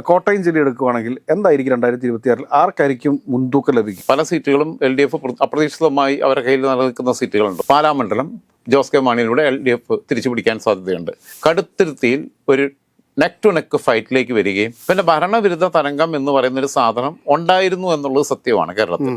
കോട്ടയം ജില്ല എടുക്കുകയാണെങ്കിൽ എന്തായിരിക്കും രണ്ടായിരത്തി ഇരുപത്തിയാറിൽ ആർക്കായിരിക്കും മുൻതൂക്കം ലഭിക്കും? പല സീറ്റുകളും എൽ ഡി എഫ് അപ്രതീക്ഷിതമായി അവരുടെ കയ്യിൽ നിലനിൽക്കുന്ന സീറ്റുകളുണ്ട്. പാലാമണ്ഡലം ജോസ് കെ മാണിയിലൂടെ എൽ ഡി എഫ് തിരിച്ചു പിടിക്കാൻ സാധ്യതയുണ്ട്. കടുത്തിരുത്തിയിൽ ഒരു നെക്ക് ടു നെക്ക് ഫൈറ്റിലേക്ക് വരികയും പിന്നെ ഭരണവിരുദ്ധ തരംഗം എന്ന് പറയുന്ന ഒരു സാധനം ഉണ്ടായിരുന്നു എന്നുള്ളത് സത്യമാണ് കേരളത്തിൽ.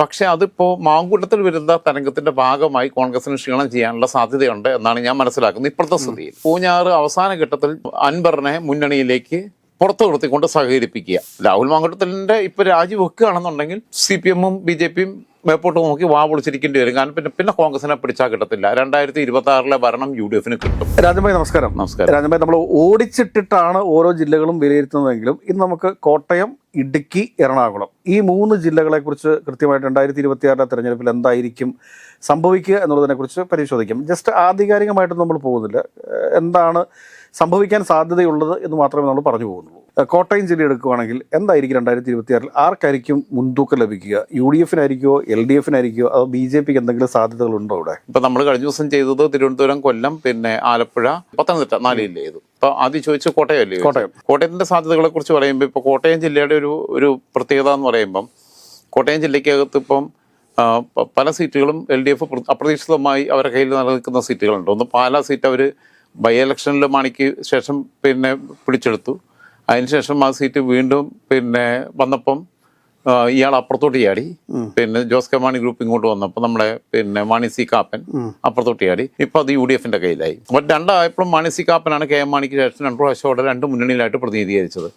പക്ഷെ അതിപ്പോ മാങ്കൂട്ടത്തിൽ വിരുദ്ധ തരംഗത്തിന്റെ ഭാഗമായി കോൺഗ്രസിന് ക്ഷീണം ചെയ്യാനുള്ള സാധ്യതയുണ്ട് എന്നാണ് ഞാൻ മനസ്സിലാക്കുന്നത്. ഇപ്പോഴത്തെ സ്ഥിതിയിൽ. പൂഞ്ഞാറ് അവസാന ഘട്ടത്തിൽ അൻബറിനെ മുന്നണിയിലേക്ക് പുറത്തു നിർത്തിക്കൊണ്ട് സഹകരിപ്പിക്കുക. രാഹുൽ മാങ്കൂട്ടത്തിലിന്റെ ഇപ്പൊ രാജിവെക്കുകയാണെന്നുണ്ടെങ്കിൽ സി പി എമ്മും ബി ജെ പിയും മേപ്പോട്ട് നോക്കി വാ പൊളിച്ചിരിക്കേണ്ടി വരും. കാരണം പിന്നെ പിന്നെ കോൺഗ്രസിനെ പിടിച്ചാൽ കിട്ടത്തില്ല. രണ്ടായിരത്തി ഇരുപത്തി ആറിലെ ഭരണം യു ഡി എഫിന് കിട്ടും. രാജൻഭായി നമസ്കാരം. നമസ്കാരം. രാജൻഭായി നമ്മൾ ഓടിച്ചിട്ടിട്ടാണ് ഓരോ ജില്ലകളും വിലയിരുത്തുന്നതെങ്കിലും ഇന്ന് നമുക്ക് കോട്ടയം ഇടുക്കി എറണാകുളം ഈ മൂന്ന് ജില്ലകളെക്കുറിച്ച് കൃത്യമായിട്ട് രണ്ടായിരത്തി ഇരുപത്തിയാറിലെ തെരഞ്ഞെടുപ്പിൽ എന്തായിരിക്കും സംഭവിക്കുക എന്നുള്ളതിനെ കുറിച്ച് പരിശോധിക്കാം. ജസ്റ്റ് ആധികാരികമായിട്ട് നമ്മൾ പോകുന്നില്ല. എന്താണ് സംഭവിക്കാൻ സാധ്യതയുള്ളത് എന്ന് മാത്രമേ നമ്മൾ പറഞ്ഞു പോകുന്നുള്ളൂ. കോട്ടയം ജില്ല എടുക്കുകയാണെങ്കിൽ എന്തായിരിക്കും രണ്ടായിരത്തി ഇരുപത്തിയാറിൽ ആർക്കായിരിക്കും മുൻതൂക്കം ലഭിക്കുക? യു ഡി എഫിനായിരിക്കുമോ എൽ ഡി എഫിനായിരിക്കുമോ അതോ ബി ജെ പിക്ക് എന്തെങ്കിലും സാധ്യതകളുണ്ടോ അവിടെ? ഇപ്പൊ നമ്മൾ കഴിഞ്ഞ ദിവസം ചെയ്തത് തിരുവനന്തപുരം കൊല്ലം പിന്നെ ആലപ്പുഴ പത്തനംതിട്ട നാലില്ലേ ജില്ല ചെയ്തു ആദ്യം ചോദിച്ചു കോട്ടയം അല്ലേ കോട്ടയം. കോട്ടയത്തിന്റെ സാധ്യതകളെ കുറിച്ച് പറയുമ്പോൾ ഇപ്പൊ കോട്ടയം ജില്ലയുടെ ഒരു ഒരു പ്രത്യേകത എന്ന് പറയുമ്പം കോട്ടയം ജില്ലയ്ക്കകത്ത് ഇപ്പം പല സീറ്റുകളും എൽ ഡി എഫ് അപ്രതീക്ഷിതമായി അവരുടെ കയ്യിൽ നിലനിൽക്കുന്ന സീറ്റുകളുണ്ട്. ഒന്ന് പാലാ സീറ്റ് അവർ ബൈ ഇലക്ഷനിൽ മാണിക്ക് ശേഷം പിന്നെ പിടിച്ചെടുത്തു. അതിനുശേഷം ആ സീറ്റ് വീണ്ടും പിന്നെ വന്നപ്പം ഇയാൾ അപ്പുറത്തോട്ട് ചാടി. പിന്നെ ജോസ് കെ മാണി ഗ്രൂപ്പ് ഇങ്ങോട്ട് വന്നപ്പോൾ നമ്മുടെ പിന്നെ മാണി സി കാപ്പൻ അപ്പുറത്തോട്ട് ചാടി. ഇപ്പൊ അത് യു ഡി എഫിന്റെ കയ്യിലായി. അപ്പോൾ രണ്ടായപ്പോഴും മാണി സി കാപ്പനാണ് കെ എം മാണിക്ക് ശേഷം രണ്ടു പ്രാവശ്യം അവിടെ രണ്ട് മുന്നണിയിലായിട്ട് പ്രതിനിധീകരിച്ചത്.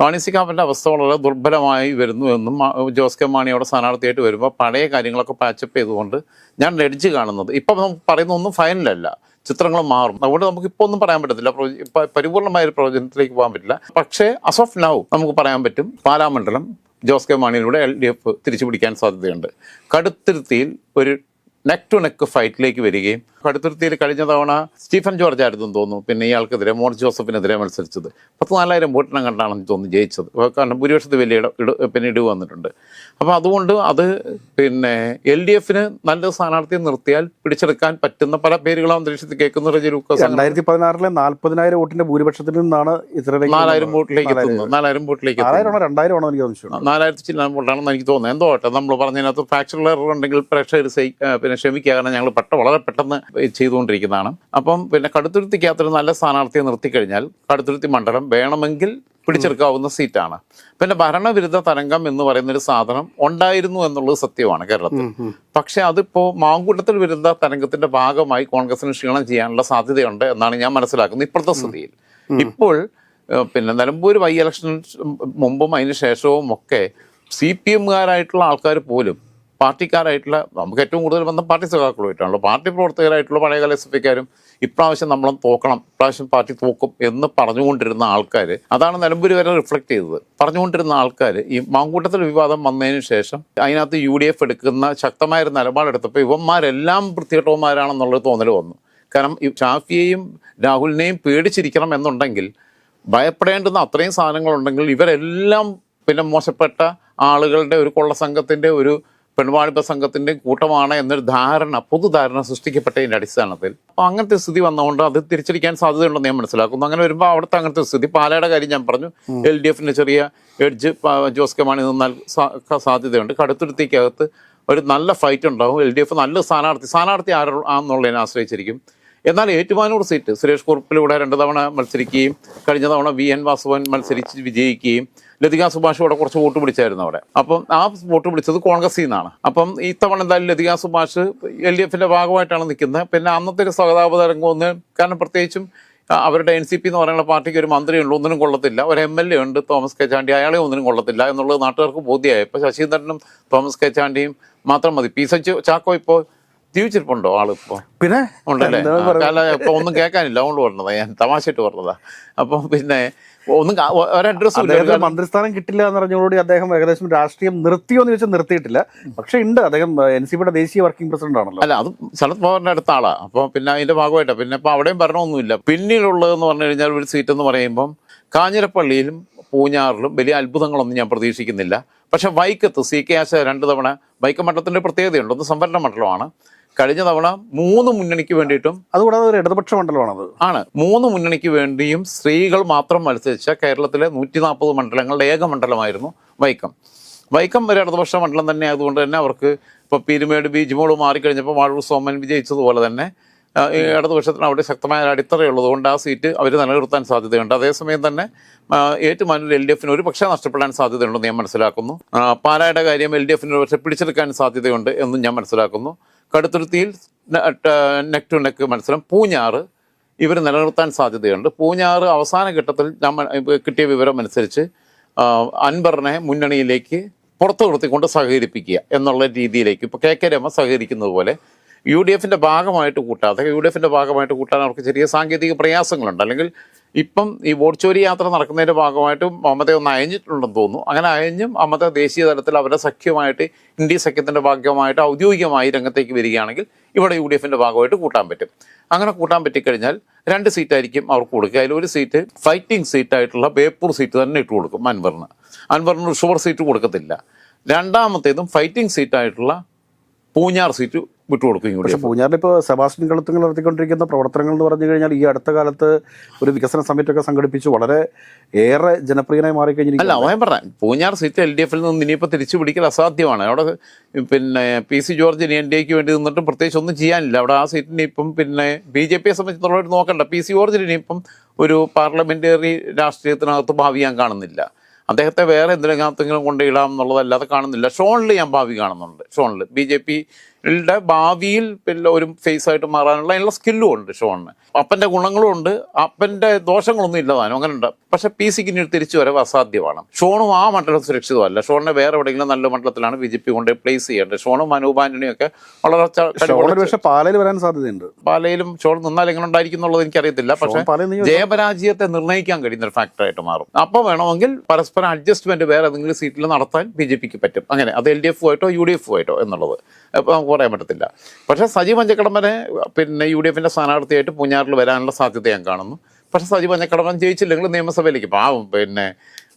കാപ്പന്റെ അവസ്ഥ വളരെ ദുർബലമായി വരുന്നു എന്നും ജോസ് കെ മാണി അവിടെ സ്ഥാനാർത്ഥിയായിട്ട് വരുമ്പോൾ പഴയ കാര്യങ്ങളൊക്കെ പാച്ചപ്പ് ചെയ്തുകൊണ്ട് ഞാൻ ലഡ്ജ് കാണുന്നത്. ഇപ്പം നമുക്ക് പറയുന്ന ഒന്നും ഫൈനലല്ല ചിത്രങ്ങൾ മാറും. അതുകൊണ്ട് നമുക്ക് ഇപ്പോൾ ഒന്നും പറയാൻ പറ്റത്തില്ല. പരിപൂർണമായ ഒരു പ്രവചനത്തിലേക്ക് പോകാൻ പറ്റില്ല. പക്ഷേ അസ് ഓഫ് നൗ നമുക്ക് പറയാൻ പറ്റും പാലാമണ്ഡലം ജോസ് കെ മാണിയിലൂടെ എൽ ഡി എഫ് തിരിച്ചു പിടിക്കാൻ സാധ്യതയുണ്ട്. കടുത്തിരുത്തിയിൽ ഒരു നെക്ക് ടു നെക്ക് ഫൈറ്റിലേക്ക് വരികയും കടുത്തുരുത്തിയിൽ കഴിഞ്ഞ തവണ സ്റ്റീഫൻ ജോർജ് ആയിരുന്നു തോന്നുന്നു. പിന്നെ ഇയാൾക്കെതിരെ മോർ ജോസഫിനെതിരെ മത്സരിച്ചത്. പത്ത് നാലായിരം വോട്ടിനം കണ്ടാണെന്ന് തോന്നുന്നു ജയിച്ചത്. കാരണം ഭൂരിപക്ഷത്തിൽ വലിയ ഇട ഇട പിന്നെ ഇടിവ് വന്നിട്ടുണ്ട്. അപ്പോൾ അതുകൊണ്ട് അത് പിന്നെ എൽ ഡി എഫിന് നല്ല സ്ഥാനാർത്ഥിയെ നിർത്തിയാൽ പിടിച്ചെടുക്കാൻ പറ്റുന്ന പല പേരുകളും അന്തരീക്ഷത്തിൽ കേൾക്കുന്ന അങ്ങനെ രണ്ടായിരത്തി പതിനാറിലെ നാൽപ്പതിനായിരം വോട്ടിന്റെ ഭൂരിപക്ഷത്തിൽ നിന്നാണ് ഇത്രയും നാലായിരം വോട്ടിലേക്ക് എത്തുന്നത്. നാലായിരം വോട്ടിലേക്ക് എത്തുന്നത്. നാലായിരം ആണോ രണ്ടായിരം ആണോ എനിക്ക് സംശയമുണ്ട് നാലായിരത്തി ചില്ലാൻ വോട്ടാണെന്ന് എനിക്ക് തോന്നുന്നത് എന്തോ നമ്മൾ പറഞ്ഞതിനകത്ത് ഫാക്ച്വൽ എറർ ഉണ്ടെങ്കിൽ പ്രേക്ഷകർ ആ, പിന്നെ ക്ഷമിക്കുക കാരണം ഞങ്ങൾ പെട്ട വളരെ പെട്ടെന്ന് ചെയ്തുകൊണ്ടിരിക്കുന്നതാണ്. അപ്പം പിന്നെ കടുത്തുരുത്തിക്കകത്തൊരു നല്ല സ്ഥാനാർത്ഥിയെ നിർത്തിക്കഴിഞ്ഞാൽ കടുത്തുരുത്തി മണ്ഡലം വേണമെങ്കിൽ പിടിച്ചെടുക്കാവുന്ന സീറ്റാണ്. പിന്നെ ഭരണവിരുദ്ധ തരംഗം എന്ന് പറയുന്ന ഒരു സാധനം ഉണ്ടായിരുന്നു എന്നുള്ളത് സത്യമാണ് കേരളത്തിൽ. പക്ഷെ അതിപ്പോ മാങ്കൂട്ടത്തിൽ വിരുദ്ധ തരംഗത്തിന്റെ ഭാഗമായി കോൺഗ്രസിന് ക്ഷീണം ചെയ്യാനുള്ള സാധ്യതയുണ്ട് എന്നാണ് ഞാൻ മനസ്സിലാക്കുന്നത് ഇപ്പോഴത്തെ സ്ഥിതിയിൽ. ഇപ്പോൾ പിന്നെ നിലമ്പൂർ വൈ ഇലക്ഷൻ മുമ്പും അതിന് ശേഷവും ഒക്കെ സി പി എമ്മുകാരായിട്ടുള്ള ആൾക്കാർ പോലും പാർട്ടിക്കാരായിട്ടുള്ള നമുക്ക് ഏറ്റവും കൂടുതൽ ബന്ധം പാർട്ടി സഖാക്കളുമായിട്ടാണല്ലോ. പാർട്ടി പ്രവർത്തകരായിട്ടുള്ള പഴയകാല എസ് എഫ് ഐക്കാരും ഇപ്രാവശ്യം നമ്മളെ തോക്കണം ഇപ്രാവശ്യം പാർട്ടി തോക്കും എന്ന് പറഞ്ഞുകൊണ്ടിരുന്ന ആൾക്കാർ അതാണ് നിലമ്പൂർ വരെ റിഫ്ലക്ട് ചെയ്തത്. പറഞ്ഞുകൊണ്ടിരുന്ന ആൾക്കാർ ഈ മാങ്കൂട്ടത്തിൽ വിവാദം വന്നതിന് ശേഷം അതിനകത്ത് യു ഡി എഫ് എടുക്കുന്ന ശക്തമായ ഒരു നിലപാടെടുത്തപ്പോൾ ഇവന്മാരെല്ലാം വൃത്തികെട്ടവന്മാരാണെന്നുള്ളത് തോന്നൽ വന്നു. കാരണം ഈ ഷാഫിയെയും രാഹുലിനെയും പേടിച്ചിരിക്കണം എന്നുണ്ടെങ്കിൽ ഭയപ്പെടേണ്ടുന്ന അത്രയും സാധനങ്ങളുണ്ടെങ്കിൽ ഇവരെല്ലാം പിന്നെ മോശപ്പെട്ട ആളുകളുടെ ഒരു കൊള്ള സംഘത്തിന്റെ ഒരു പെൺവാണിഭ സംഘത്തിന്റെ കൂട്ടമാണ് എന്നൊരു ധാരണ പൊതുധാരണ സൃഷ്ടിക്കപ്പെട്ടതിന്റെ അടിസ്ഥാനത്തിൽ. അപ്പോൾ അങ്ങനത്തെ സ്ഥിതി വന്നതുകൊണ്ട് അത് തിരിച്ചടിക്കാൻ സാധ്യതയുണ്ടെന്ന് ഞാൻ മനസ്സിലാക്കുന്നു. അങ്ങനെ വരുമ്പോൾ അവിടുത്തെ അങ്ങനത്തെ സ്ഥിതി. പാലയുടെ കാര്യം ഞാൻ പറഞ്ഞു. എൽ ഡി എഫിന്റെ ചെറിയ എഡ്ജ് ജോസ് കെ മാണി നിന്നാൽ സാധ്യതയുണ്ട്. കടുത്തുരുത്തിക്കകത്ത് ഒരു നല്ല ഫൈറ്റ് ഉണ്ടാവും. എൽ ഡി എഫ് നല്ല സ്ഥാനാർത്ഥി. സ്ഥാനാർത്ഥി ആരോ ആണെന്നുള്ളതിനെ ആശ്രയിച്ചിരിക്കും. എന്നാൽ ഏറ്റുമാനൂർ സീറ്റ് സുരേഷ് കുറുപ്പിലൂടെ രണ്ട് തവണ മത്സരിക്കുകയും കഴിഞ്ഞ തവണ വി എൻ വാസവൻ മത്സരിച്ച് വിജയിക്കുകയും ലതിക സുഭാഷ് ഇവിടെ കുറച്ച് വോട്ട് പിടിച്ചായിരുന്നു അവിടെ. അപ്പം ആ വോട്ട് പിടിച്ചത് കോൺഗ്രസിൽ നിന്നാണ്. അപ്പം ഇത്തവണ എന്തായാലും ലതിക സുഭാഷ് എൽ ഡി എഫിന്റെ ഭാഗമായിട്ടാണ് നിൽക്കുന്നത്. പിന്നെ അന്നത്തെ ഒരു സഹതാപ ഒന്ന് കാരണം പ്രത്യേകിച്ചും അവരുടെ എൻ സി പി എന്ന് പറയുന്ന പാർട്ടിക്ക് ഒരു മന്ത്രിയുണ്ട് ഒന്നിനും കൊള്ളത്തില്ല. ഒരു എം എൽ എ ഉണ്ട് തോമസ് കെ ചാണ്ടി അയാളെ ഒന്നിനും കൊള്ളത്തില്ല എന്നുള്ളത് നാട്ടുകാർക്ക് ബോധ്യമായി. ഇപ്പോൾ ശശീന്ദ്രനും തോമസ് കെ ചാണ്ടിയും മാത്രം മതി. പി സച്ച് ചാക്കോ ഇപ്പോൾ ജീവിച്ചിരിപ്പുണ്ടോ ആളിപ്പോ? പിന്നെ ഉണ്ടല്ലേ? ഇപ്പൊ ഒന്നും കേൾക്കാനില്ല. അതുകൊണ്ട് പറഞ്ഞതാ ഞാൻ. തമാശയിട്ട് പറഞ്ഞതാ. അപ്പം പിന്നെ ഒന്നും മന്ത്രിസ്ഥാനം കിട്ടില്ല എന്ന് പറഞ്ഞതോടുകൂടി അദ്ദേഹം ഏകദേശം രാഷ്ട്രീയം നിർത്തിയോ എന്ന് ചോദിച്ചാൽ നിർത്തിയിട്ടില്ല. പക്ഷെ ഉണ്ട്. അദ്ദേഹം എൻ സി പിയുടെ ദേശീയ വർക്കിംഗ് പ്രസിഡന്റ് ആണല്ലോ. അല്ല അത് ശരത് പവാറിന്റെ അടുത്ത ആളാ. അപ്പൊ പിന്നെ അതിന്റെ ഭാഗമായിട്ടാ. പിന്നെ ഇപ്പൊ അവിടെയും ഭരണമൊന്നുമില്ല. പിന്നീടുള്ളതെന്ന് പറഞ്ഞു കഴിഞ്ഞാൽ ഒരു സീറ്റ് എന്ന് പറയുമ്പം കാഞ്ഞിരപ്പള്ളിയിലും പൂഞ്ഞാറിലും വലിയ അത്ഭുതങ്ങളൊന്നും ഞാൻ പ്രതീക്ഷിക്കുന്നില്ല. പക്ഷെ വൈക്കത്ത് സി കെ ആശ രണ്ട് തവണ വൈക്കം മണ്ഡലത്തിന്റെ പ്രത്യേകതയുണ്ട്. ഒന്ന് സംവരണ മണ്ഡലമാണ്. കഴിഞ്ഞ തവണ മൂന്ന് മുന്നണിക്ക് വേണ്ടിയിട്ടും അതുകൂടാതെ ഒരു ഇടതുപക്ഷ മണ്ഡലമാണത്. ആണ്. മൂന്ന് മുന്നണിക്ക് വേണ്ടിയും സ്ത്രീകൾ മാത്രം മത്സരിച്ച കേരളത്തിലെ നൂറ്റി നാൽപ്പത് മണ്ഡലങ്ങളുടെ ഏക മണ്ഡലമായിരുന്നു വൈക്കം. വൈക്കം ഒരു ഇടതുപക്ഷ മണ്ഡലം തന്നെ അതുകൊണ്ട് തന്നെ അവർക്ക് ഇപ്പോൾ പീരുമേട് ബീജ്മോൾ മാറിക്കഴിഞ്ഞപ്പോൾ വാഴൂർ സോമൻ വിജയിച്ചതുപോലെ തന്നെ ഇടതുപക്ഷത്തിന് അവിടെ ശക്തമായ അടിത്തറയുള്ളത് കൊണ്ട് ആ സീറ്റ് അവർ നിലനിർത്താൻ സാധ്യതയുണ്ട്. അതേസമയം തന്നെ ഏറ്റുമാനൂർ എൽ ഡി എഫിന് ഒരു പക്ഷേ നഷ്ടപ്പെടാൻ സാധ്യതയുണ്ടെന്ന് ഞാൻ മനസ്സിലാക്കുന്നു. പാലായുടെ കാര്യം എൽ ഡി എഫിന് ഒരു പക്ഷേ പിടിച്ചെടുക്കാൻ സാധ്യതയുണ്ട് എന്നും ഞാൻ മനസ്സിലാക്കുന്നു. കടുത്തുരുത്തിയിൽ നെക്ക് ടു നെക്ക് മത്സരം. പൂഞ്ഞാറ് ഇവർ നിലനിർത്താൻ സാധ്യതയുണ്ട്. പൂഞ്ഞാറ് അവസാന ഘട്ടത്തിൽ നമ്മൾ കിട്ടിയ വിവരം അനുസരിച്ച് ആ, അൻവറിനെ മുന്നണിയിലേക്ക് പുറത്തു നിർത്തിക്കൊണ്ട് സഹകരിപ്പിക്കുക എന്നുള്ള രീതിയിലേക്ക് ഇപ്പോൾ കെ കെ രമ സഹകരിക്കുന്നത് പോലെ യു ഡി എഫിന്റെ ഭാഗമായിട്ട് കൂട്ടാതെ യു ഡി എഫിന്റെ ഭാഗമായിട്ട് കൂട്ടാൻ അവർക്ക് ചെറിയ സാങ്കേതിക പ്രയാസങ്ങളുണ്ട്. അല്ലെങ്കിൽ ഇപ്പം ഈ വോട്ട്ചോരി യാത്ര നടക്കുന്നതിന്റെ ഭാഗമായിട്ട് മമത ഒന്ന് അയഞ്ഞിട്ടുണ്ടെന്ന് തോന്നുന്നു. അങ്ങനെ അയഞ്ഞും മമത ദേശീയ തലത്തിൽ അവരുടെ സഖ്യമായിട്ട് ഇന്ത്യ സഖ്യത്തിന്റെ ഭാഗമായിട്ട് ഔദ്യോഗികമായി രംഗത്തേക്ക് വരികയാണെങ്കിൽ ഇവിടെ യു ഡി എഫിന്റെ ഭാഗമായിട്ട് കൂട്ടാൻ പറ്റും. അങ്ങനെ കൂട്ടാൻ പറ്റിക്കഴിഞ്ഞാൽ രണ്ട് സീറ്റായിരിക്കും അവർക്ക് കൊടുക്കുക. അതിൽ ഒരു സീറ്റ് ഫൈറ്റിംഗ് സീറ്റായിട്ടുള്ള ബേപ്പൂർ സീറ്റ് തന്നെ ഇട്ട് കൊടുക്കും അൻവറിന്. അൻവറിന് ഷുവർ സീറ്റ് കൊടുക്കത്തില്ല. രണ്ടാമത്തേതും ഫൈറ്റിംഗ് സീറ്റായിട്ടുള്ള പൂഞ്ഞാർ സീറ്റ് വിട്ടുകൊടുക്കും യു ഡി പക്ഷെ എഫ്. പൂഞ്ഞാറിൽ ഇപ്പോൾ സെബാസ്റ്റ്യൻ കളത്തുങ്ങൾ നടത്തിക്കൊണ്ടിരിക്കുന്ന പ്രവർത്തനങ്ങൾ എന്ന് പറഞ്ഞു കഴിഞ്ഞാൽ ഈ അടുത്ത കാലത്ത് ഒരു വികസന സമിറ്റൊക്കെ സംഘടിപ്പിച്ച് വളരെ ഏറെ ജനപ്രിയനായി അല്ല മാറിക്കഴിഞ്ഞിരിക്കുന്നു അവൻ പറഞ്ഞ പൂഞ്ഞാർ സീറ്റ് എൽ ഡി എഫിൽ നിന്ന് ഇനിയിപ്പോൾ തിരിച്ചു പിടിക്കൽ അസാധ്യമാണ്. അവിടെ പിന്നെ പി സി ജോർജ് ഇനി എൻ ഡി എക്ക് വേണ്ടി നിന്നിട്ടും പ്രത്യേകിച്ച് ഒന്നും ചെയ്യാനില്ല. അവിടെ ആ സീറ്റിന് ഇപ്പം പിന്നെ ബി ജെ പിയെ സംബന്ധിച്ചിടത്തോളം നോക്കണ്ട. പി സി ജോർജിന് ഇനിയിപ്പം ഒരു പാർലമെന്ററി രാഷ്ട്രീയത്തിനകത്ത് ഭാവി ഞാൻ കാണുന്നില്ല. അദ്ദേഹത്തെ വേറെ എന്തിനകത്തെങ്കിലും കൊണ്ടിടാം എന്നുള്ളതല്ലാതെ കാണുന്നില്ല. ഷോണിൽ ഞാൻ ഭാവി കാണുന്നുണ്ട്. ഷോണിൽ ബി ജെ പിയുടെ ഭാവിയിൽ പിന്നെ ഒരു ഫേസ് ആയിട്ട് മാറാനുള്ള അതിനുള്ള സ്കില്ലും ഉണ്ട് ഷോണിന്. അപ്പന്റെ ഗുണങ്ങളും ഉണ്ട് അപ്പന്റെ ദോഷങ്ങളൊന്നും ഇല്ലതാനും അങ്ങനെ ഉണ്ട് പക്ഷെ പി സിക്ക് ഇനി തിരിച്ചു വരവ് അസാധ്യമാണ്. ഷോണും ആ മണ്ഡലം സുരക്ഷിതമല്ല. ഷോണിനെ വേറെ എവിടെയെങ്കിലും നല്ല മണ്ഡലത്തിലാണ് ബി ജെ പി കൊണ്ട് പ്ലേസ് ചെയ്യേണ്ടത്. ഷോണും അനൂപ് ആന്റണിയും ഒക്കെ വളരെ ഷോൺ പാലയിൽ വരാൻ സാധ്യതയുണ്ട്. പാലയിലും ഷോൺ നിന്നാൽ എങ്ങനെ ഉണ്ടായിരിക്കും എന്നുള്ളത് എനിക്കറിയത്തില്ല. പക്ഷെ ജയപരാജയത്തെ നിർണയിക്കാൻ കഴിയുന്ന ഒരു ഫാക്ടറായിട്ട് മാറും. അപ്പോൾ വേണമെങ്കിൽ പരസ്പരം അഡ്ജസ്റ്റ്മെന്റ് വേറെ ഏതെങ്കിലും സീറ്റിൽ നടത്താൻ ബി ജെ പിക്ക് പറ്റും. അങ്ങനെ അത് എൽ ഡി എഫ് ആയിട്ടോ യു ഡി എഫ് ആയിട്ടോ എന്നുള്ളത്. അപ്പോൾ പറയാൻ പറ്റത്തില്ല. പക്ഷേ സജി പഞ്ചക്കടമ്പനെ പിന്നെ യു ഡി എഫിന്റെ സ്ഥാനാർത്ഥിയായിട്ട് പൂഞ്ഞാറിൽ വരാനുള്ള സാധ്യത ഞാൻ കാണുന്നു. പക്ഷേ സജി പഞ്ചക്കടമ്പൻ ജയിച്ചില്ലെങ്കിൽ നിയമസഭയിലേക്ക് പാവം പിന്നെ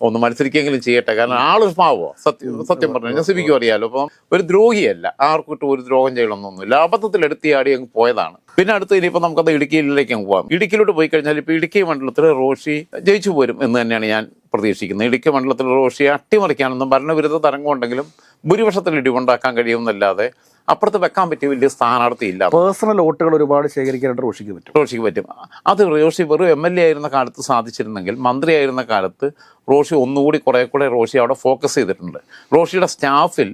ഒന്ന് മത്സരിക്കെങ്കിലും ചെയ്യട്ടെ. കാരണം ആളൊരു പാവോ? സത്യം സത്യം പറഞ്ഞു കഴിഞ്ഞാൽ സിബിക്കും അറിയാലോ. അപ്പം ഒരു ദ്രോഹിയല്ല. ആർക്കും ഇട്ട് ഒരു ദ്രോഹം ചെയ്യണമെന്നൊന്നുമില്ല. അബദ്ധത്തിൽ എടുത്തിയാടി അങ്ങ് പോയതാണ്. പിന്നെ അടുത്ത് ഇനിയിപ്പോൾ നമുക്കത് ഇടുക്കിയിലേക്ക് അങ്ങ് പോകാം ഇടുക്കിയിലോട്ട് പോയി കഴിഞ്ഞാൽ ഇപ്പോൾ ഇടുക്കി മണ്ഡലത്തിൽ റോഷി ജയിച്ചു പോരും എന്ന് തന്നെയാണ് ഞാൻ പ്രതീക്ഷിക്കുന്നത്. ഇടുക്കി മണ്ഡലത്തിൽ റോഷിയെ അട്ടിമറിക്കാനൊന്നും ഭരണവിരുദ്ധ തരംഗമുണ്ടെങ്കിലും ഭൂരിപക്ഷത്തിൽ ഇടിവുണ്ടാക്കാൻ കഴിയുമെന്നല്ലാതെ അപ്പുറത്ത് വെക്കാൻ പറ്റിയ വലിയ സ്ഥാനാർത്ഥി ഇല്ല പേഴ്സണൽ വോട്ടുകൾ ഒരുപാട് ശേഖരിക്കാനായിട്ട് റോഷിക്ക് പറ്റും. റോഷിക്ക് പറ്റും. അത് റോഷി വെറും എം എൽ എ ആയിരുന്ന കാലത്ത് സാധിച്ചിരുന്നെങ്കിൽ മന്ത്രിയായിരുന്ന കാലത്ത് റോഷി ഒന്നുകൂടി കുറേ കൂടെ റോഷി അവിടെ ഫോക്കസ് ചെയ്തിട്ടുണ്ട്. റോഷിയുടെ സ്റ്റാഫിൽ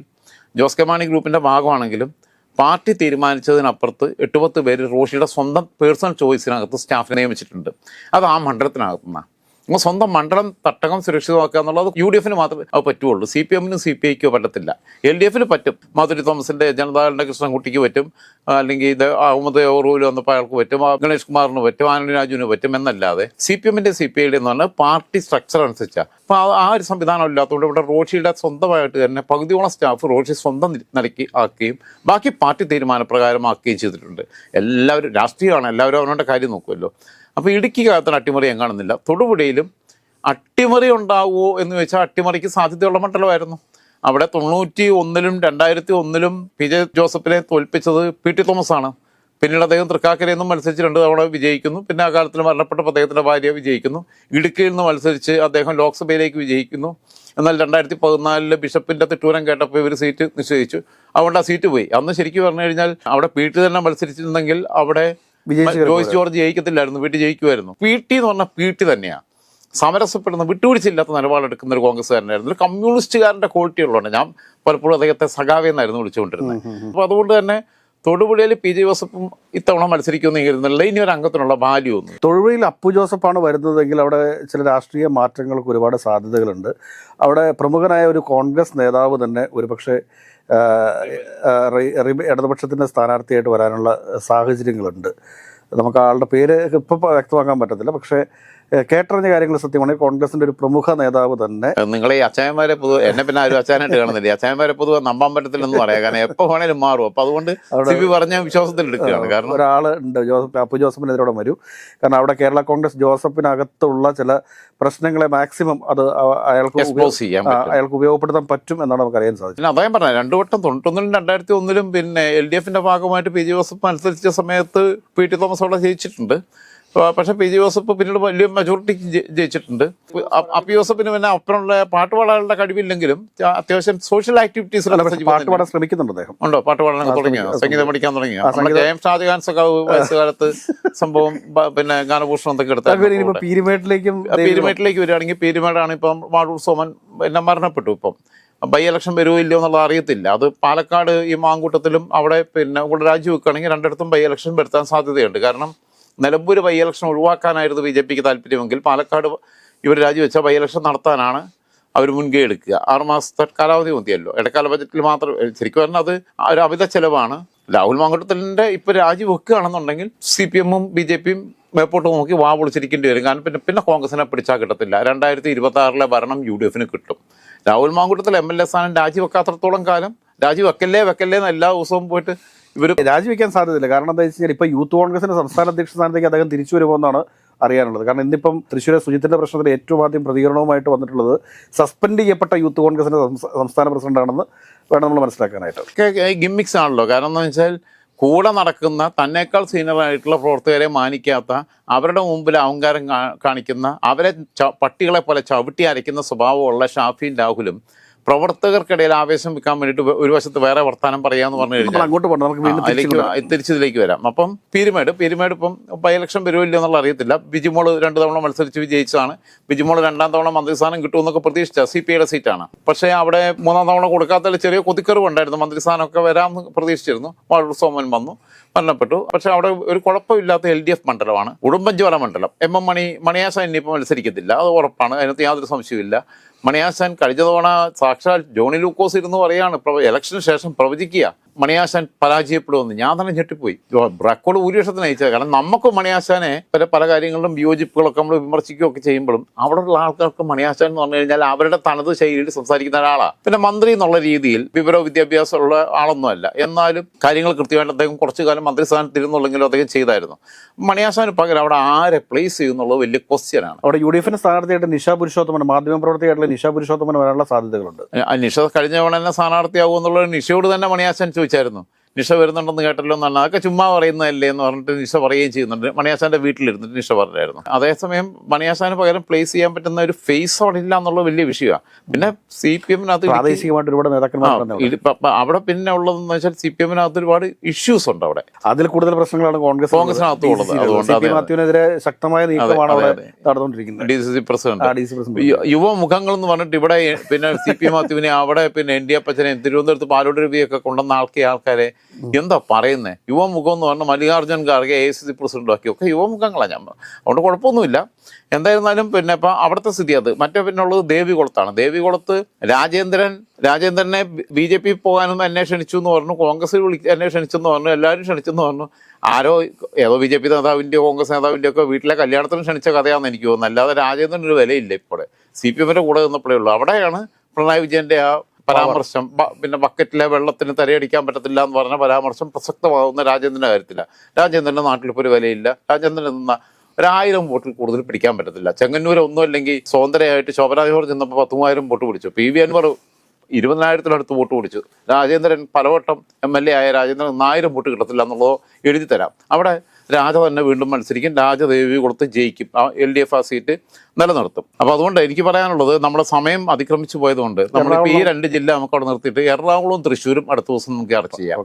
ജോസ് കെ മാണി ഗ്രൂപ്പിന്റെ ഭാഗമാണെങ്കിലും പാർട്ടി തീരുമാനിച്ചതിനപ്പുറത്ത് എട്ടുപത്ത് പേര് റോഷിയുടെ സ്വന്തം പേഴ്സണൽ ചോയ്സിനകത്ത് സ്റ്റാഫ് നിയമിച്ചിട്ടുണ്ട്. അത് ആ മണ്ഡലത്തിനകത്തുനിന്നാണ് സ്വന്തം മണ്ഡലം തട്ടകം സുരക്ഷിതമാക്കുക എന്നുള്ളത് യു ഡി എഫിന് മാത്രമേ അത് പറ്റുള്ളൂ. സി പി എമ്മിനും സി പി ഐക്കോ പറ്റത്തില്ല. എൽ ഡി എഫിന് പറ്റും. മാധുരി തോമസിന്റെ ജനതാദളിന്റെ കൃഷ്ണൻകുട്ടിക്ക് പറ്റും. അല്ലെങ്കിൽ ഇത് അഹമ്മദ് ഓറൂൽ വന്നപ്പോൾ അയാൾക്ക് പറ്റും. ഗണേഷ് കുമാറിന് പറ്റും. ആനന്ദ് രാജുവിന് പറ്റും എന്നല്ലാതെ സി പി എമ്മിന്റെ സി പി ഐയുടെ എന്ന് പറഞ്ഞാൽ പാർട്ടി സ്ട്രക്ചർ അനുസരിച്ചാണ് അപ്പോൾ ആ- ആ ഒരു സംവിധാനം ഇല്ലാത്തതുകൊണ്ട് ഇവിടെ റോഷിയുടെ സ്വന്തമായിട്ട് തന്നെ പകുതിയോളം സ്റ്റാഫ് റോഷി സ്വന്തം നിലയ്ക്ക് ആക്കുകയും ബാക്കി പാർട്ടി തീരുമാനപ്രകാരമാക്കുകയും ചെയ്തിട്ടുണ്ട്. എല്ലാവരും രാഷ്ട്രീയമാണ്. എല്ലാവരും അവനവന്റെ കാര്യം നോക്കുമല്ലോ. അപ്പോൾ ഇടുക്കി അട്ടിമറി ഞാൻ കാണുന്നില്ല. തൊടുപുഴയിലും അട്ടിമറി ഉണ്ടാവുമോ എന്ന് വെച്ചാൽ അട്ടിമറിക്ക് സാധ്യതയുള്ള മണ്ഡലമായിരുന്നു. അവിടെ തൊണ്ണൂറ്റി ഒന്നിലും രണ്ടായിരത്തി ഒന്നിലും പി ജെ ജോസഫിനെ തോൽപ്പിച്ചത് പി ടി തോമസ് ആണ് പിന്നീട് അദ്ദേഹം തൃക്കാക്കരയിൽ നിന്നും മത്സരിച്ച് രണ്ട് തവണ വിജയിക്കുന്നു. പിന്നെ ആ കാലത്തിൽ മരണപ്പെട്ടപ്പോൾ അദ്ദേഹത്തിന്റെ ഭാര്യ വിജയിക്കുന്നു. ഇടുക്കിയിൽ നിന്ന് മത്സരിച്ച് അദ്ദേഹം ലോക്സഭയിലേക്ക് വിജയിക്കുന്നു. എന്നാൽ രണ്ടായിരത്തി പതിനാലിൽ ബിഷപ്പിന്റെ തിട്ടൂരം കേട്ടപ്പോൾ ഇവർ സീറ്റ് നിശ്ചയിച്ചു അതുകൊണ്ട് ആ സീറ്റ് പോയി. അന്ന് ശരിക്കും പറഞ്ഞു കഴിഞ്ഞാൽ അവിടെ പി ടി തന്നെ മത്സരിച്ചിരുന്നെങ്കിൽ അവിടെ ജോയ്സ് ജോർജ് ജയിക്കത്തില്ലായിരുന്നു വീട്ടിൽ ജയിക്കുമായിരുന്നു പി ടി എന്ന് പറഞ്ഞാൽ പി ടി തന്നെയാണ് സമരസപ്പെടുന്ന വിട്ടുവീഴ്ചയില്ലാത്ത നിലപാടെടുക്കുന്ന ഒരു കോൺഗ്രസ്സുകാരനായിരുന്നു. ഒരു കമ്മ്യൂണിസ്റ്റുകാരന്റെ ക്വാളിറ്റി ഉള്ളതാണ് ഞാൻ പലപ്പോഴും അദ്ദേഹത്തെ സഖാവേ എന്നായിരുന്നു വിളിച്ചുകൊണ്ടിരുന്നത്. അപ്പോൾ അതുകൊണ്ട് തന്നെ തൊടുപുഴയിൽ പി ജെ ജോസഫും ഇത്തവണ മത്സരിക്കുമെന്ന് കരുതുന്നില്ല ഇനി ഒരു അംഗത്തിനുള്ള വാല്യൂ ഒന്നും തൊഴുവയിൽ അപ്പു ജോസഫാണ് വരുന്നതെങ്കിൽ അവിടെ ചില രാഷ്ട്രീയ മാറ്റങ്ങൾക്ക് ഒരുപാട് സാധ്യതകളുണ്ട്. അവിടെ പ്രമുഖനായ ഒരു കോൺഗ്രസ് നേതാവ് തന്നെ ഒരുപക്ഷെ ഇടതുപക്ഷത്തിന്റെ സ്ഥാനാർത്ഥിയായിട്ട് വരാനുള്ള സാഹചര്യങ്ങളുണ്ട്. നമുക്ക് ആളുടെ പേര് ഇപ്പോൾ വ്യക്തമാക്കാൻ പറ്റത്തില്ല. പക്ഷേ കേട്ടറിഞ്ഞ കാര്യങ്ങൾ സത്യമാണ് കോൺഗ്രസിന്റെ ഒരു പ്രമുഖ നേതാവ് തന്നെ. നിങ്ങൾ ഈ അച്ചായന്മാരെ പൊതുവെ എന്നെ പിന്നെ ആരും അച്ചായനായിട്ട് കാണുന്നില്ല. അച്ചായന്മാരെ പൊതുവെ നമ്പാൻ പറ്റത്തില്ലെന്ന് പറയാം. കാരണം എപ്പോ വേണേലും മാറും. അപ്പൊ അതുകൊണ്ട് സിബി പറഞ്ഞ വിശ്വാസത്തിൽ എടുക്കുകയാണ്. കാരണം ഒരാൾ ഉണ്ട് ജോസഫ് അപ്പു ജോസഫിനെതിരോടെ വരൂ. കാരണം അവിടെ കേരള കോൺഗ്രസ് ജോസഫിനകത്തുള്ള ചില പ്രശ്നങ്ങളെ മാക്സിമം അത് അയാൾക്ക് അയാൾക്ക് ഉപയോഗപ്പെടുത്താൻ പറ്റും എന്നാണ് നമുക്ക് അറിയാൻ സാധിച്ചത്. അദ്ദേഹം പറഞ്ഞ രണ്ടു വട്ടം തൊണ്ണൂറ്റൊന്നിലും രണ്ടായിരത്തി ഒന്നിലും പിന്നെ എൽ ഡി എഫിന്റെ ഭാഗമായിട്ട് പി ജി ജോസഫ് മത്സരിച്ച സമയത്ത് പി ടി തോമസ് അവിടെ ജയിച്ചിട്ടുണ്ട്. പക്ഷെ പി ജി ജോസഫ് പിന്നീട് വലിയ മെജോറിറ്റി ജയിച്ചിട്ടുണ്ട്. അപ്പി ജോസഫിന് പിന്നെ അപ്പുറമുള്ള പാട്ടുപാടാനുള്ള കഴിവില്ലെങ്കിലും അത്യാവശ്യം സോഷ്യൽ ആക്ടിവിറ്റീസ് പാട്ടുപാടാൻ ശ്രമിക്കുന്നുണ്ട് അദ്ദേഹം. ഉണ്ടോ? പാട്ടുപാടാൻ തുടങ്ങിയ? സംഗീതം പഠിക്കാൻ തുടങ്ങിയോ? ജയം ഷാജഹാൻ സഖാവ് വയസ്സുകാലത്ത് സംഭവം പിന്നെ ഗാനഭൂഷണം എന്തൊക്കെ എടുത്താൽ പീരുമേട്ടിലേക്കും പീരുമേട്ടിലേക്ക് വരികയാണെങ്കിൽ പീരുമേടാണ് ഇപ്പം മാടൂർ സോമൻ പിന്നെ മരണപ്പെട്ടു ഇപ്പം. ബൈ ഇലക്ഷൻ വരുമോ ഇല്ലയോ എന്നുള്ളത് അറിയത്തില്ല. അത് പാലക്കാട് ഈ മാങ്കൂട്ടത്തിലും അവിടെ പിന്നെ കൂടെ രാജിവെക്കുകയാണെങ്കിൽ രണ്ടിടത്തും ബൈ ഇലക്ഷൻ വരുത്താൻ സാധ്യതയുണ്ട്. കാരണം നിലമ്പൂർ ബൈ ഇലക്ഷൻ ഒഴിവാക്കാനായിരുന്നു ബി ജെ പിക്ക് താല്പര്യമെങ്കിൽ പാലക്കാട് ഇവർ രാജിവെച്ച ബൈ ഇലക്ഷൻ നടത്താനാണ് അവർ മുൻകൈ എടുക്കുക. ആറുമാസത്തെ കാലാവധി മതിയല്ലോ. ഇടക്കാല ബജറ്റിൽ മാത്രം ശരിക്കും പറഞ്ഞാൽ അത് ഒരു അമിത ചെലവാണ്. രാഹുൽ മാങ്കുട്ടത്തിന്റെ ഇപ്പോൾ രാജി വെക്കുകയാണെന്നുണ്ടെങ്കിൽ സി പി എമ്മും ബി ജെ പിയും മേപ്പോട്ട് നോക്കി വാ പൊളിച്ചിരിക്കേണ്ടി വരും. കാരണം പിന്നെ പിന്നെ കോൺഗ്രസിനെ പിടിച്ചാൽ കിട്ടത്തില്ല. രണ്ടായിരത്തി ഇരുപത്തി ആറിലെ ഭരണം യു ഡി എഫിന് കിട്ടും. Rahul Mankoottathil M L A സ്ഥാനം രാജിവെക്കാത്രത്തോളം കാലം രാജി വെക്കല്ലേ വെക്കല്ലേ എന്ന് എല്ലാ ദിവസവും പോയിട്ട് ഇവർ രാജിവെക്കാൻ സാധ്യതയില്ല. കാരണം എന്താ വെച്ച് കഴിഞ്ഞാൽ ഇപ്പൊ യൂത്ത് കോൺഗ്രസിന്റെ സംസ്ഥാന അധ്യക്ഷ സ്ഥാനത്തേക്ക് അദ്ദേഹം തിരിച്ചു വരുമെന്നാണ് അറിയാനുള്ളത്. കാരണം ഇന്നിപ്പം തൃശ്ശൂരെ സുജിത്തിന്റെ പ്രശ്നത്തിൽ ഏറ്റവും ആദ്യം പ്രതികരണവുമായിട്ട് വന്നിട്ടുള്ളത് സസ്പെൻഡ് ചെയ്യപ്പെട്ട യൂത്ത് കോൺഗ്രസിന്റെ സംസ്ഥാന പ്രസിഡന്റാണെന്ന് വേണം നമ്മൾ മനസ്സിലാക്കാനായിട്ട്. ഗിമ്മിക്സ് ആണല്ലോ. കാരണം എന്താ വെച്ചാൽ കൂടെ നടക്കുന്ന തന്നേക്കാൾ സീനിയറായിട്ടുള്ള പ്രവർത്തകരെ മാനിക്കാത്ത അവരുടെ മുമ്പിൽ അഹങ്കാരം കാണിക്കുന്ന അവരെ പട്ടികളെ പോലെ ചവിട്ടി അരയ്ക്കുന്ന സ്വഭാവമുള്ള ഷാഫിയും രാഹുലും പ്രവർത്തകർക്കിടയിൽ ആവേശം വെക്കാൻ വേണ്ടിയിട്ട് ഒരു വശത്ത് വേറെ വർത്താനം പറയാന്ന് പറഞ്ഞു കഴിഞ്ഞാൽ അങ്ങോട്ട് പോകണം നമുക്ക്. തിരിച്ചതിലേക്ക് വരാം. അപ്പം പീരുമേട് പീരുമേട് ഇപ്പം ബൈ ലക്ഷം വരുമില്ല എന്നുള്ള അറിയത്തില്ല. ബിജിമോൾ രണ്ട് തവണ മത്സരിച്ച് വിജയിച്ചതാണ്. ബിജിമോൾ രണ്ടാം തവണ മന്ത്രിസ്ഥാനം കിട്ടുമെന്നൊക്കെ പ്രതീക്ഷിച്ച സി പി ഐയുടെ സീറ്റാണ്. പക്ഷേ അവിടെ മൂന്നാം തവണ കൊടുക്കാത്ത ചെറിയ കൊതിക്കറിവ് ഉണ്ടായിരുന്നു. മന്ത്രിസ്ഥാനമൊക്കെ വരാമെന്ന് പ്രതീക്ഷിച്ചിരുന്നു. വാഴൂർ സോമൻ വന്നു മരണപ്പെട്ടു. പക്ഷെ അവിടെ ഒരു കുഴപ്പമില്ലാത്ത എൽ ഡി എഫ് മണ്ഡലമാണ്. ഉടുമ്പൻചോല മണ്ഡലം. എം എം മണി മണിയാശാൻ ഇനിയിപ്പോൾ മത്സരിക്കത്തില്ല. അത് ഉറപ്പാണ്. അതിനകത്ത് യാതൊരു സംശയമില്ല മണിയാശാൻ കഴിഞ്ഞ തവണ സാക്ഷാൽ ജോണി ലൂക്കോസ് ഇരുന്ന് പറയാണ് ഇലക്ഷന് ശേഷം പ്രവചിക്കുക. മണിയാശാൻ പരാജയപ്പെടുമെന്ന്. ഞാൻ തന്നെ ഞെട്ടിപ്പോയി. റെക്കോർഡ് ഭൂരിപക്ഷത്തിന് അയച്ചത് കാരണം നമുക്ക് മണിയാശാനെ പല പല കാര്യങ്ങളിലും വിയോജിപ്പുകളൊക്കെ നമ്മൾ വിമർശിക്കുകയൊക്കെ ചെയ്യുമ്പോഴും അവിടെയുള്ള ആൾക്കാർക്ക് മണിയാശാൻ എന്ന് പറഞ്ഞു കഴിഞ്ഞാൽ അവരുടെ തനത് ശൈലിയിൽ സംസാരിക്കുന്ന ഒരാളാണ് പിന്നെ മന്ത്രി എന്നുള്ള രീതിയിൽ വിവര വിദ്യാഭ്യാസമുള്ള ആളൊന്നുമല്ല. എന്നാലും കാര്യങ്ങൾ കൃത്യമായിട്ട് അദ്ദേഹം കുറച്ചു കാലം മന്ത്രിസ്ഥാനത്ത് ഇരുന്നുള്ളെങ്കിലും അദ്ദേഹം ചെയ്തായിരുന്നു. മണിയാശാന് പകരം അവിടെ ആരെ പ്ലേസ് ചെയ്യുന്നുള്ളത് വലിയ ക്വസ്റ്റ്യനാണ് അവിടെ യു ഡി എഫിന്റെ സ്ഥാനാർത്ഥിയായിട്ട് നിഷ പുരുഷോത്തമൻ മാധ്യമ പ്രവർത്തകയായിട്ടുള്ള നിഷ പുരുഷോത്തമൻ വരാനുള്ള സാധ്യതകളുണ്ട്. നിഷ കഴിഞ്ഞ തവണ തന്നെ സ്ഥാനാർത്ഥിയാകും എന്നുള്ളത് നിഷയോട് തന്നെ മണിയാശാൻ ചോദിച്ചായിരുന്നു നിഷ വരുന്നുണ്ടെന്ന് കേട്ടല്ലോ എന്നാണ്. അതൊക്കെ ചുമ്മാ പറയുന്നതല്ലേ എന്ന് പറഞ്ഞിട്ട് നിഷ പറയുകയും ചെയ്യുന്നുണ്ട്. മണിയാസാന്റെ വീട്ടിലിരുന്നിട്ട് നിഷ പറഞ്ഞായിരുന്നു. അതേസമയം മണിയാസാന് പകരം പ്ലേസ് ചെയ്യാൻ പറ്റുന്ന ഒരു ഫേസ് അവിടെ ഇല്ല എന്നുള്ളത് വലിയ വിഷയമാണ് പിന്നെ സി പി എമ്മിനകത്ത് പ്രാദേശികമായിട്ട് ഒരുപാട് നേതാക്കന്മാർ. അവിടെ? പിന്നെ ഉള്ളതെന്ന് വെച്ചാൽ സി പി എമ്മിനകത്ത് ഒരുപാട് ഇഷ്യൂസ് ഉണ്ട് അവിടെ. അതിൽ കൂടുതൽ പ്രശ്നങ്ങളാണ് കോൺഗ്രസ് കോൺഗ്രസിനകത്ത് ഉള്ളത്. അതുകൊണ്ട് ശക്തമായ നീക്കമാണ് അവിടെ. നടന്നുകൊണ്ടിരിക്കുന്നത്. D C C president. യുവമുഖങ്ങൾ എന്ന് പറഞ്ഞിട്ട് ഇവിടെ പിന്നെ സി പി മാത്യുവിനെ അവിടെ പിന്നെ എൻ ഡി അപ്പച്ചനെ തിരുവനന്തപുരത്ത് പാലോട് രവിയൊക്കെ കൊണ്ടുവന്ന ആൾക്കെ ആൾക്കാരെ എന്താ പറയുന്നത് യുവമുഖം എന്ന് പറഞ്ഞാൽ Mallikarjun Kharge A C C president ആക്കി ഒക്കെ യുവമുഖങ്ങളാണ് ഞാൻ അതുകൊണ്ട് കുഴപ്പമൊന്നുമില്ല. എന്തായിരുന്നാലും പിന്നെ ഇപ്പം അവിടുത്തെ സ്ഥിതി അത്. മറ്റേ പിന്നെ ഉള്ളത് ദേവികുളത്താണ്. ദേവികുളത്ത് രാജേന്ദ്രൻ രാജേന്ദ്രനെ ബി ജെ പി പോകാനും എന്നെ ക്ഷണിച്ചു എന്ന് പറഞ്ഞു. കോൺഗ്രസ് വിളി എന്നെ ക്ഷണിച്ചെന്ന് പറഞ്ഞു. എല്ലാവരും ക്ഷണിച്ചെന്ന് പറഞ്ഞു. ആരോ ഏതോ ബി ജെ പി നേതാവിന്റെയോ കോൺഗ്രസ് നേതാവിന്റെയോ ഒക്കെ വീട്ടിലെ കല്യാണത്തിന് ക്ഷണിച്ച കഥയാണെന്ന് എനിക്ക് തോന്നുന്നു. അല്ലാതെ രാജേന്ദ്രന് ഒരു വിലയില്ല ഇപ്പോൾ സി പി എമ്മിന്റെ കൂടെ നിന്നപ്പോഴേ ഉള്ളൂ. അവിടെയാണ് പിണറായി വിജയന്റെ ആ പരാമർശം പിന്നെ ബക്കറ്റിലെ വെള്ളത്തിന് തരയടിക്കാൻ പറ്റത്തില്ല എന്ന് പറഞ്ഞ പരാമർശം പ്രസക്തമാകുന്ന രാജേന്ദ്രന്റെ കാര്യത്തില്ല രാജേന്ദ്രന്റെ നാട്ടിൽ ഇപ്പോൾ ഒരു വിലയില്ല. രാജേന്ദ്രൻ നിന്ന ഒരായിരം വോട്ടിൽ കൂടുതൽ പിടിക്കാൻ പറ്റത്തില്ല. ചെങ്ങന്നൂർ ഒന്നും അല്ലെങ്കിൽ സ്വതന്ത്രയായിട്ട് ശോഭനാ ജോർജ് ചെന്നപ്പോൾ പത്ത് മൂവായിരം വോട്ട് പിടിച്ചു. പി. വി. അൻവർ ഇരുപതിനായിരത്തിനടുത്ത് വോട്ട് പിടിച്ചു. രാജേന്ദ്രൻ പലവട്ടം എം. എൽ. എ ആയ രാജേന്ദ്രൻ ഒന്നായിരം വോട്ട് കിട്ടത്തില്ല എന്നുള്ളത് എഴുതി തരാം അവിടെ രാജ തന്നെ വീണ്ടും മത്സരിക്കും രാജദേവി കൊടുത്ത് ജയിക്കും. ആ എൽ ഡി എഫ് ആ സീറ്റ് നിലനിർത്തും. അപ്പോൾ അതുകൊണ്ട് എനിക്ക് പറയാനുള്ളത് നമ്മുടെ സമയം അതിക്രമിച്ചു പോയതുകൊണ്ട് നമ്മളിപ്പോൾ ഈ രണ്ട് ജില്ല നമുക്ക് അവിടെ നിർത്തിയിട്ട് എറണാകുളവും തൃശ്ശൂരും അടുത്ത ദിവസം നമുക്ക് ചർച്ച ചെയ്യാം.